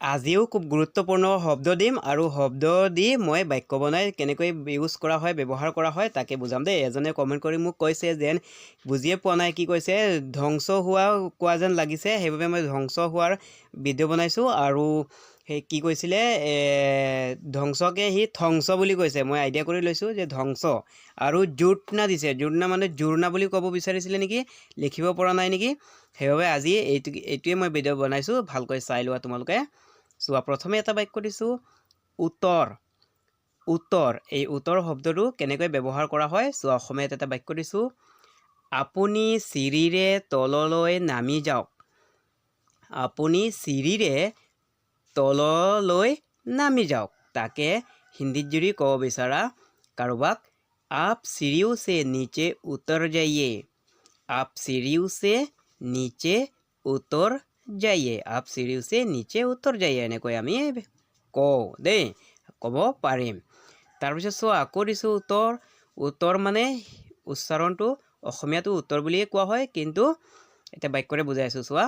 আজিও খুব গুৰুত্বপূৰ্ণ শব্দ দিম আৰু শব্দ দি মই বাক্য বনাই কেনেকৈ ইউজ কৰা হয়, ব্যৱহাৰ কৰা হয় তাকে বুজাম দেই। এজনে কমেণ্ট কৰি মোক কৈছে যেন, বুজিয়ে পোৱা নাই। কি কৈছে, ধ্বংস হোৱা, কোৱা যেন লাগিছে, সেইবাবে মই ধ্বংস হোৱাৰ ভিডিঅ' বনাইছোঁ। আৰু সেই কি কৈছিলে ধ্বংসকে সি ধ্বংস বুলি কৈছে। মই আইডিয়া কৰি লৈছোঁ যে ধ্বংস। আৰু জোৰ্ণা দিছে। জোৰ্ণা মানে জোৰ্ণা বুলি ক'ব বিচাৰিছিলে নেকি? লিখিব পৰা নাই নেকি? সেইবাবে আজি এইটো, এইটোৱে মই ভিডিঅ' বনাইছোঁ। ভালকৈ চাই লোৱা তোমালোকে। চোৱা প্ৰথমে এটা বাক্য দিছোঁ, উত্তৰ। উত্তৰ, এই উত্তৰ শব্দটো কেনেকৈ ব্যৱহাৰ কৰা হয়? চোৱা অসমীয়াত এটা বাক্য দিছোঁ, আপুনি চিৰিৰে তললৈ নামি যাওক। আপুনি চিৰিৰে তললৈ নামি যাওক। তাকে হিন্দীত যদি ক'ব বিচাৰা, কাৰোবাক, আপ চিৰিও সে নিচে উতৰ যাইয়ে। আপ চিৰিও সে নিচে যাইয়ে আপ সে নিচে উত্তৰ যাইয়ে এনেকৈ আমি কওঁ দেই ক'ব পাৰিম তাৰপিছত চোৱা আকৌ দিছোঁ উত্তৰ উত্তৰ মানে উচ্চাৰণটো অসমীয়াটো উত্তৰ বুলিয়ে কোৱা হয় কিন্তু এতিয়া বাক্যৰে বুজাইছোঁ চোৱা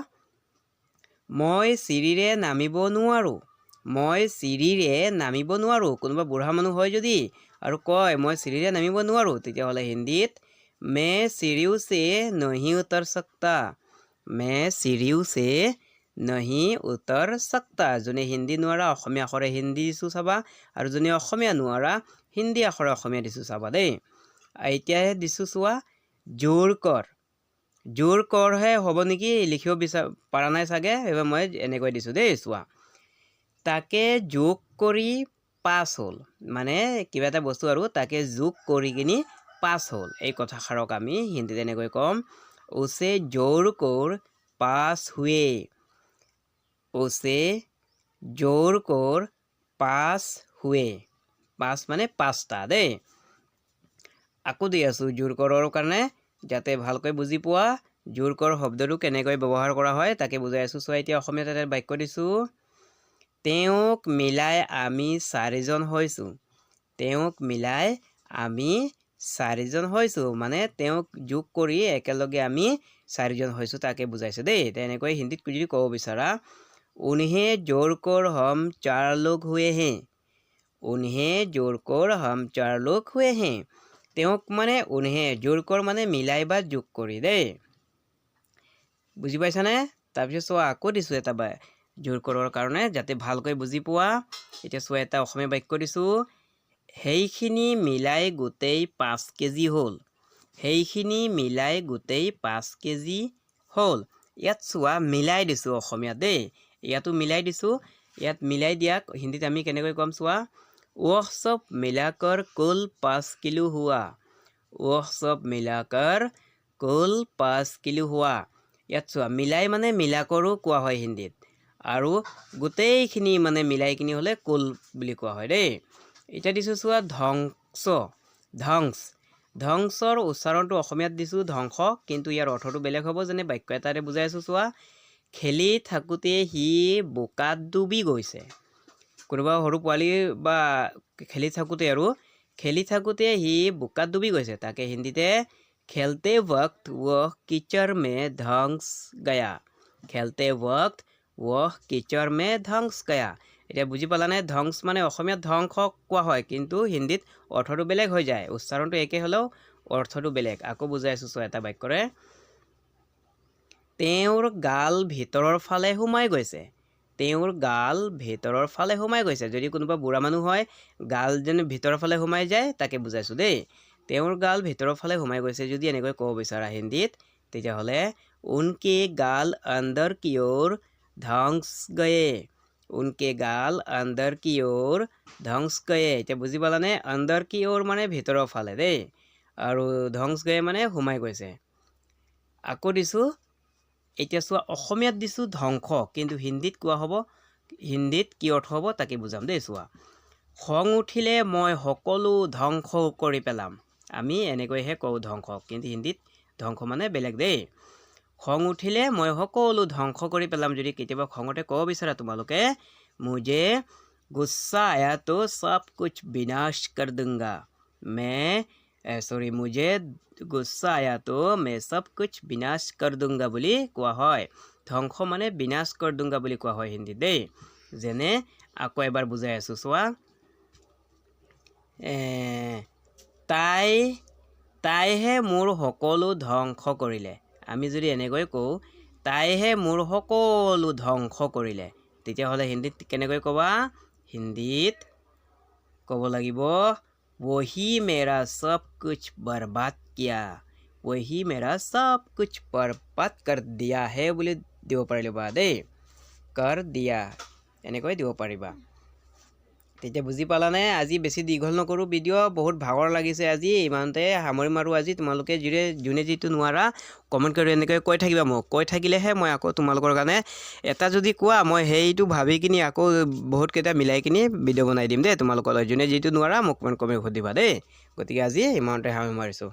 মই চিৰিৰে নামিব নোৱাৰোঁ মই চিৰিৰে নামিব নোৱাৰোঁ কোনোবা বুঢ়া মানুহ হয় যদি আৰু কয় মই চিৰিৰে নামিব নোৱাৰোঁ তেতিয়াহ'লে হিন্দীত মে চিৰিও নহি উত্তৰ চকতা মে চিৰিও চে নহি উত্তৰ চকতা যোনে হিন্দী নোৱাৰা অসমীয়া আখৰে হিন্দী দিছোঁ চাবা আৰু যোনে অসমীয়া নোৱাৰা হিন্দী আখৰে অসমীয়া দিছোঁ চাবা দেই এতিয়াহে দিছোঁ চোৱা জোৰ কৰ জোৰ কৰহে হ'ব নেকি লিখিব বিচাৰ পৰা নাই চাগে সেইবাবে মই এনেকৈ দিছোঁ দেই চোৱা তাকে যোগ কৰি পাছ হ'ল মানে কিবা এটা বস্তু আৰু তাকে যোগ কৰি কিনি পাছ হ'ল এই কথাষাৰক আমি হিন্দীত এনেকৈ ক'ম কৰ পাছ হুৱে উচে জোৰ কৰ পাছ হুৱে পাঁচ মানে পাঁচটা দেই আকৌ দি আছোঁ জোৰ কৰৰ কাৰণে যাতে ভালকৈ বুজি পোৱা জোৰ কৰ শব্দটো কেনেকৈ ব্যৱহাৰ কৰা হয় তাকে বুজাই আছোঁ চোৱা এতিয়া অসমীয়াত এটা বাক্য দিছোঁ তেওঁক মিলাই আমি চাৰিজন হৈছোঁ তেওঁক মিলাই আমি চাৰিজন হৈছোঁ মানে তেওঁক যোগ কৰি একেলগে আমি চাৰিজন হৈছোঁ তাকে বুজাইছোঁ দেই। তেনেকৈ হিন্দীত যদি ক'ব বিচাৰা, উনহে জোৰ কৰ হম চাৰ লোক হুৱে হে। উনহে জোৰ কৰ হম চাৰ লোক হুৱে হে। তেওঁক মানে উনহে, জোৰ কৰ মানে মিলাই বা যোগ কৰি দেই। বুজি পাইছানে? তাৰপিছত চোৱা, আকৌ দিছোঁ এটা বা জোৰ কৰৰ কাৰণে, যাতে ভালকৈ বুজি পোৱা। এতিয়া চোৱা, এটা অসমীয়া বাক্য দিছোঁ। সেইখিনি মিলাই গোটেই পাঁচ কেজি হ'ল। সেইখিনি মিলাই গোটেই পাঁচ কেজি হ'ল। ইয়াত চোৱা মিলাই দিছোঁ অসমীয়াত দেই। ইয়াতো মিলাই দিছোঁ। ইয়াত মিলাই দিয়াক হিন্দীত আমি কেনেকৈ ক'ম চোৱা? চব মিলাকৰ কুল পাঁচ কিলো হোৱা। চব মিলাকৰ কুল পাঁচ কিলো হোৱা। ইয়াত চোৱা মিলাই মানে মিলাকৰো কোৱা হয় হিন্দীত। আৰু গোটেইখিনি মানে মিলাই কিনি হ'লে কুল বুলি কোৱা হয় দেই। এতিয়া দিছোঁ চোৱা ধ্বংস ধ্বংস ধ্বংসৰ উচ্চাৰণটো অসমীয়াত দিছোঁ ধ্বংস কিন্তু ইয়াৰ অৰ্থটো বেলেগ হ'ব যেনে বাক্য এটাৰে বুজাই আছোঁ চোৱা খেলি থাকোঁতে সি বোকাত ডুবি গৈছে কোনোবা সৰু পোৱালি বা খেলি থাকোঁতে আৰু খেলি থাকোঁতে সি বোকাত ডুবি গৈছে তাকে হিন্দীতে খেলতে वक्त वह कीचड़ में धंस गया খেলতে वक्त वह कीचड़ में धंस गया এতিয়া বুজি পালানে ধ্বংস মানে অসমীয়াত ধ্বংস কোৱা হয় কিন্তু হিন্দীত অৰ্থটো বেলেগ হৈ যায়। উচ্চাৰণটো একে হ'লেও অৰ্থটো বেলেগ। আকৌ বুজাইছোঁ চোৱা এটা বাক্যৰে। তেওঁৰ গাল ভিতৰৰ ফালে সোমাই গৈছে। তেওঁৰ গাল ভিতৰৰ ফালে সোমাই গৈছে। যদি কোনোবা বুঢ়া মানুহ হয় গাল যেন ভিতৰৰ ফালে সোমাই যায় তাকে বুজাইছোঁ দেই। তেওঁৰ গাল ভিতৰৰ ফালে সোমাই গৈছে যদি এনেকৈ ক'ব বিচাৰা হিন্দীত তেতিয়াহ'লে উনকে গাল আন্দৰ কি ওৰ ধ্বংস গয়ে? উনকে গাল আন্দৰ কি ওৰ ধ্বংস গয়ে বুজি পালানে আন্দৰ কি ওৰ মানে ভিতৰৰ ফালে দেই আৰু ধ্বংস গয়ে মানে সোমাই গৈছে আকৌ দিছোঁ এতিয়া চোৱা অসমীয়াত দিছোঁ ধ্বংস কিন্তু হিন্দীত কোৱা হ'ব হিন্দীত কি অৰ্থ হ'ব তাকে বুজাম দেই চোৱা খং উঠিলে মই সকলো ধ্বংস কৰি পেলাম আমি এনেকৈহে কওঁ ধ্বংস কিন্তু হিন্দীত ধ্বংস মানে বেলেগ দেই খং উঠিলে মই সকলো ধ্বংস কৰি পেলাম। যদি কেতিয়াবা খঙতে ক'ব বিচাৰা তোমালোকে মুজে গুচ্ছা আয়া তো চব কুছ বিনাশ কৰ দুংগা মে চৰি মুজে গুচ্ছা আয়া তো মে চব কুছ বিনাশ কৰ দুংগা বুলি কোৱা হয়। ধ্বংস মানে বিনাশ কৰ দুংগা বুলি কোৱা হয় হিন্দীত দেই। যেনে, আকৌ এবাৰ বুজাই আছোঁ, চোৱা। তাই, তাইহে মোৰ সকলো ধ্বংস কৰিলে। আমি যদি এনেকৈ কওঁ তাইহে মোৰ সকলো ধ্বংস কৰিলে। তেতিয়াহ'লে হিন্দীত কেনেকৈ ক'বা? হিন্দীত ক'ব লাগিব বহি মেৰা চব কুচ বৰবাদ কিয়া বহি মেৰা চব কুচ বৰবাদ কৰ দিয়াহে বুলি দিব পাৰিলোঁ বা দেই। কৰ দিয়া এনেকৈ দিব পাৰিবা। তেতিয়া বুজি পালানে আজি বেছি দীঘল নকৰোঁ ভিডিঅ' বহুত ভাগৰ লাগিছে আজি ইমানতে সামৰি মাৰোঁ আজি তোমালোকে যোনে যোনে যিটো নোৱাৰা কমেণ্ট কৰি এনেকৈ কৈ থাকিবা মোক। কৈ থাকিলেহে মই আকৌ তোমালোকৰ কাৰণে এটা যদি কোৱা মই সেইটো ভাবি কিনি আকৌ বহুতকেইটা মিলাই কিনি ভিডিঅ' বনাই দিম দেই তোমালোকলৈ যোনে যিটো নোৱাৰা মোক কমেণ্ট কৰি সুধিবা দেই। গতিকে আজি ইমানতে সামৰি মাৰিছোঁ।